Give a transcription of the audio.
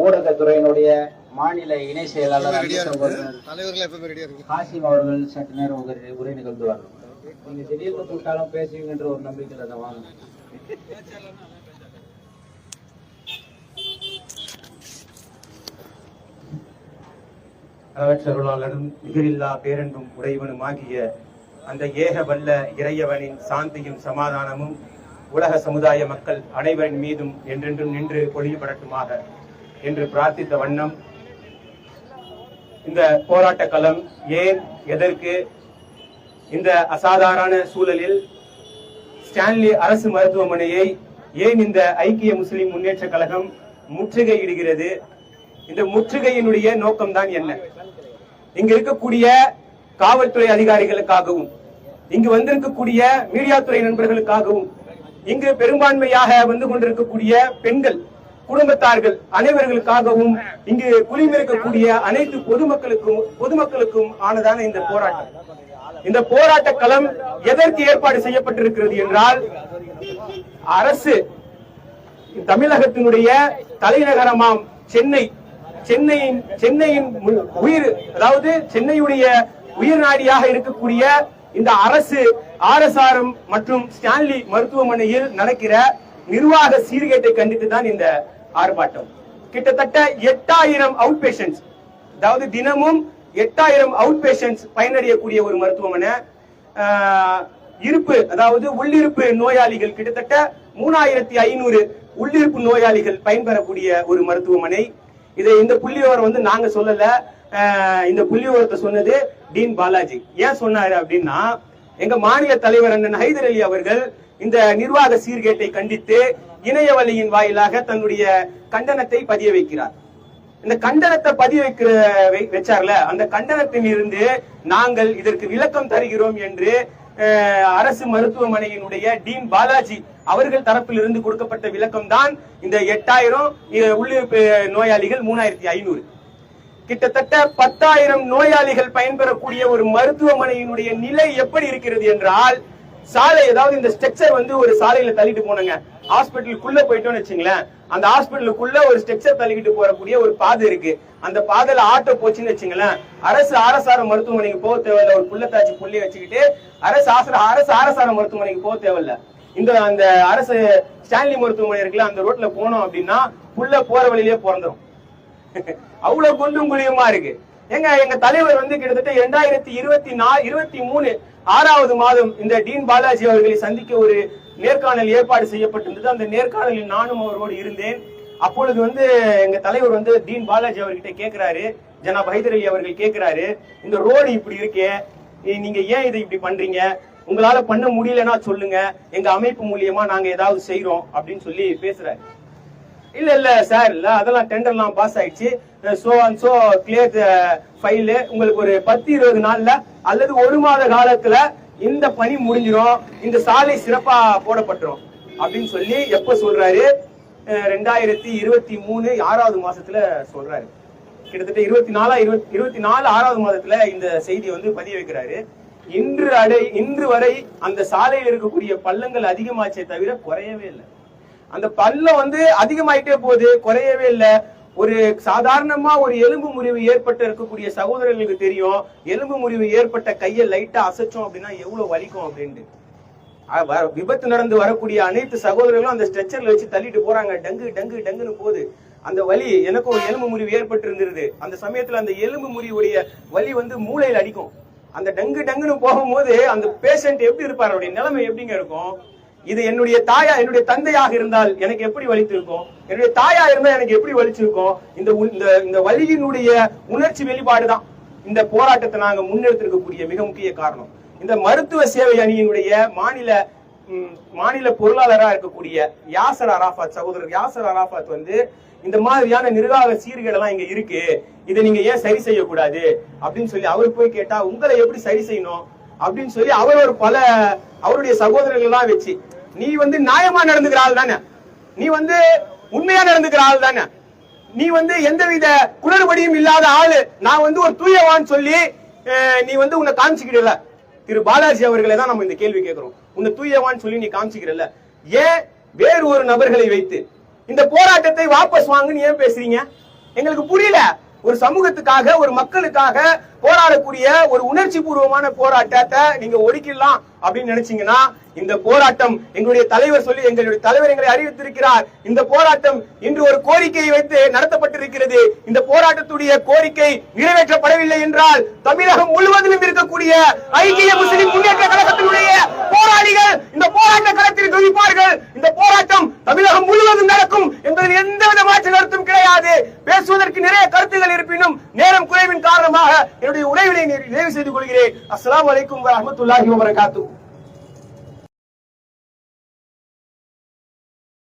ஊடகத்துறையினுடைய மாநில இணை செயலாளர் காசிம் அவர்கள் சற்று நேரம் உரை நிகழ்த்துவார்கள். நீங்க திடீர்னு கூப்பிட்டாலும் பேசுவீங்கன்ற ஒரு நம்பிக்கையில தான் வாங்க அளவற்றருளாளரும் நிகரில்லா பேரன்பும் உடையவனுமாகிய அந்த ஏக வல்ல இறையவனின் சாந்தியும் சமாதானமும் உலக சமுதாய மக்கள் அனைவரின் மீதும் என்றென்றும் நின்று பொழியப்படட்டுமாக என்று பிரார்த்தித்த வண்ணம் இந்த போராட்ட களம் ஏன் எதற்கு இந்த அசாதாரண சூழலில் ஸ்டான்லி அரசு மருத்துவமனையை ஏன் இந்த ஐக்கிய முஸ்லிம் முன்னேற்ற கழகம் முற்றுகையிடுகிறது? இந்த முற்றுகையினுடைய நோக்கம்தான் என்ன? இங்க இருக்கக்கூடிய காவல்துறை அதிகாரிகளுக்காகவும் இங்கு வந்திருக்கக்கூடிய மீடியாத்துறை நண்பர்களுக்காகவும் இங்கு பெரும்பான்மையாக வந்து கொண்டிருக்கக்கூடிய பெண்கள் குடும்பத்தார்கள் அனைவர்களுக்காகவும் இங்கு குளிமிருக்கக்கூடிய அனைத்து பொதுமக்களுக்கும் பொதுமக்களுக்கும் ஆனதான இந்த போராட்டம். இந்த போராட்ட களம் எதற்கு ஏற்பாடு செய்யப்பட்டிருக்கிறது என்றால் அரசு தமிழகத்தினுடைய தலைநகரமாம் சென்னை சென்னையின் சென்னையின் உயிர் அதாவது சென்னையுடைய உயிர் நாடியாக இருக்கக்கூடிய இந்த அரசு ஆர்எஸ்ஆர்எம் மற்றும் ஸ்டான்லி மருத்துவமனையில் நடக்கிற நிர்வாக சீர்கேட்டை கண்டித்து தான் இந்த ஆர்ப்பாட்டம். கிட்டத்தட்ட எட்டாயிரம் அவுட் பேஷன்ஸ் அதாவது தினமும் எட்டாயிரம் அவுட் பேஷன்ஸ் பயனடையக்கூடிய ஒரு மருத்துவமனை. இருப்பு அதாவது உள்ளிருப்பு நோயாளிகள் கிட்டத்தட்ட மூணாயிரத்தி ஐநூறு உள்ளிருப்பு நோயாளிகள் பயன்பெறக்கூடிய ஒரு மருத்துவமனை. இதை இந்த புள்ளிவிவரம் வந்து நாங்க சொல்லல. இந்த புள்ளிவிவரத்தை சொன்னது டீன் பாலாஜி. ஏன் சொன்னாரு அப்படின்னா எங்க மாநில தலைவர் அண்ணன் ஹைதர் அலி அவர்கள் இந்த நிர்வாக சீர்கேட்டை கண்டித்து இணையவழியின் வாயிலாக தன்னுடைய கண்டனத்தை பதிய வைக்கிறார். இந்த கண்டனத்தை பதிய வைக்கிற வச்சார்ல அந்த கண்டனத்தில் இருந்து நாங்கள் இதற்கு விளக்கம் தருகிறோம் என்று அரசு மருத்துவமனையினுடைய டீன் பாலாஜி அவர்கள் தரப்பில் இருந்து கொடுக்கப்பட்ட விளக்கம் தான் இந்த எட்டாயிரம் உள்ளிருப்பு நோயாளிகள் மூணாயிரத்தி ஐநூறு. கிட்டத்தட்ட பத்தாயிரம் நோயாளிகள் பயன்பெறக்கூடிய ஒரு மருத்துவமனையினுடைய நிலை எப்படி இருக்கிறது என்றால் சாலை ஏதாவது இந்த ஸ்ட்ரக்சர் வந்து ஒரு சாலையில தள்ளிட்டு போனங்க. ஹாஸ்பிட்டலுக்குள்ள போயிட்டோம்னு வச்சுங்களேன். அந்த ஹாஸ்பிட்டலுக்குள்ள ஒரு ஸ்ட்ரக்சர் தள்ளிக்கிட்டு போறக்கூடிய ஒரு பாதை இருக்கு. அந்த பாதையில ஆட்டோ போச்சுன்னு வச்சுங்களேன். அரசு ஆரசார மருத்துவமனைக்கு போக தேவையில்ல. ஒரு புள்ளத்தாச்சி புள்ளி வச்சுக்கிட்டு அரசு ஆசிர அரசு ஆரசார மருத்துவமனைக்கு போக தேவையில்ல. இந்த அந்த அரசு ஸ்டான்லி மருத்துவமனை இருக்குல்ல அந்த ரோட்ல போனோம் அப்படின்னா புள்ள போற வழியிலே பிறந்துரும். அவ்வளவு குண்டும் குழியுமா இருக்கு? எங்க எங்க தலைவர் வந்து கிட்டத்தட்ட இரண்டாயிரத்தி இருபத்தி நாலு இருபத்தி மூணு ஆறாவது மாதம் இந்த டீன் பாலாஜி அவர்களை சந்திக்க ஒரு நேர்காணல் ஏற்பாடு செய்யப்பட்டிருந்தது. அந்த நேர்காணலில் நானும் அவரோடு இருந்தேன். அப்பொழுது வந்து எங்க தலைவர் வந்து டீன் பாலாஜி அவர்கிட்ட கேட்கிறாரு ஜனாப் ஹைதர் அலி அவர்கள் கேட்கிறாரு இந்த ரோடு இப்படி இருக்கே நீங்க ஏன் இதை இப்படி பண்றீங்க? உங்களால பண்ண முடியலன்னா சொல்லுங்க. எங்க அமைப்பு மூலியமா நாங்க ஏதாவது செய்யறோம் அப்படின்னு சொல்லி பேசுறாரு. இல்ல இல்ல சார் இல்ல அதெல்லாம் டெண்டர்லாம் பாஸ் ஆயிடுச்சு. So and so clear file உங்களுக்கு ஒரு பத்து இருபது நாள்ல அல்லது ஒரு மாத காலத்துல இந்த பணி முடிஞ்சிடும் இந்த சாலை சிறப்பா போடப்பட்டுரும். அப்படின்னு சொல்லி எப்ப சொல்றாரு? ரெண்டாயிரத்தி இருபத்தி மூணு ஆறாவது மாசத்துல சொல்றாரு. கிட்டத்தட்ட இருபத்தி நாலா இருபத்தி இருபத்தி நாலு ஆறாவது மாதத்துல இந்த செய்தி வந்து பதிய வைக்கிறாரு. இன்று அடை இன்று வரை அந்த சாலையில் இருக்கக்கூடிய பள்ளங்கள் அதிகமாச்சே தவிர குறையவே இல்லை. அந்த பள்ளம் வந்து அதிகமாயிட்டே போகுது குறையவே இல்லை. ஒரு சாதாரணமா ஒரு எலும்பு முறிவு ஏற்பட்டு இருக்கக்கூடிய சகோதரர்களுக்கு தெரியும் எலும்பு முறிவு ஏற்பட்ட கையை லைட்டா அசைச்சோம் அப்படின்னா எவ்வளவு வலிக்கும் அப்படின்ட்டு. விபத்து நடந்து வரக்கூடிய அனைத்து சகோதரர்களும் அந்த ஸ்ட்ரெச்சர்ல வச்சு தள்ளிட்டு போறாங்க. டங்கு டங்கு டங்குன்னு போகுது. அந்த வலி எனக்கும் ஒரு எலும்பு முறிவு ஏற்பட்டு இருந்தது அந்த சமயத்துல அந்த எலும்பு முறிவுடைய வலி வந்து மூளையில் அடிக்கும். அந்த டங்கு டங்குன்னு போகும்போது அந்த பேஷண்ட் எப்படி இருப்பார்? அவருடைய நிலைமை எப்படிங்க இருக்கும்? இது என்னுடைய தாயா என்னுடைய தந்தையாக இருந்தால் எனக்கு எப்படி வலித்திருக்கும்? என்னுடைய தாயா இருந்தால் எனக்கு எப்படி வலிச்சிருக்கும்? இந்த உ- இந்த இந்த வலியினுடைய உணர்ச்சி வெளிப்பாடு தான் இந்த போராட்டத்தை நாங்க முன்னெடுத்திருக்கக்கூடிய மிக முக்கிய காரணம். இந்த மருத்துவ சேவை அணியினுடைய மாநில மாநில பொருளாளராக இருக்கக்கூடிய யாசர் அராஃபாத் சகோதரர் யாசர் அராஃபாத் வந்து இந்த மாதிரியான நிர்வாக சீர்கேடெல்லாம் இங்க இருக்கு. இதை நீங்க ஏன் சரி செய்யக்கூடாது? அப்படின்னு சொல்லி அவர் போய் கேட்டா உங்களை எப்படி சரி செய்யணும்? அப்படின்னு சொல்லி அவர் ஒரு பல அவருடைய சகோதரர்கள் எல்லாம் வச்சு நீ வந்து நியாயமா நடந்துக்கிற ஆள் தானே? நீ வந்து உண்மையா நடந்துக்கிற ஆள் தானே? நீ வந்து எந்தவித குளறுபடியும் இல்லாத ஆளு. நான் வந்து ஒரு தூயவான்னு சொல்லி நீ வந்து உன்னை காமிச்சுக்கிடல. திரு பாலாஜி அவர்களை தான் நம்ம இந்த கேள்வி கேட்கிறோம். உன்னை தூயவான்னு சொல்லி நீ காமிச்சுக்கிறல ஏன் வேறு ஒரு நபர்களை வைத்து? இந்த போராட்டத்தை வாபஸ் வாங்குன்னு ஏன் பேசுறீங்க? எங்களுக்கு புரியல. ஒரு சமூகத்துக்காக ஒரு மக்களுக்காக போராடக்கூடிய ஒரு உணர்ச்சி பூர்வமான போராட்டத்தை நீங்க ஒடுக்கிடலாம் அப்படின்னு நினைச்சீங்கன்னா இந்த போராட்டம் எங்களுடைய தலைவர் சொல்லி எங்களுடைய தலைவர் எங்களை அறிவித்திருக்கிறார். இந்த போராட்டம் இன்று ஒரு கோரிக்கையை வைத்து நடத்தப்பட்டிருக்கிறது. இந்த போராட்டத்துடைய கோரிக்கை நிறைவேற்றப்படவில்லை என்றால் தமிழகம் முழுவதிலும் இருக்கக்கூடிய ஐக்கிய முஸ்லிம் முன்னேற்ற கழகத்தினுடைய போராளிகள் இந்த போராட்ட களத்தில் துதிப்பார்கள் இந்த போராட்டம் தமிழகம் முழுவதும் நடக்கும் என்பதில் எந்த மாற்று கருத்தும் கிடையாது. பேசுவதற்கு நிறைய கருத்துகள் இருப்பினும் நேரம் குறைவின் காரணமாக என்னுடைய உரைவினை நிறைவு செய்து கொள்கிறேன். அஸ்லாம் அலைக்கும் வரஹ்மத்துல்லாஹி வபரகாத்துஹு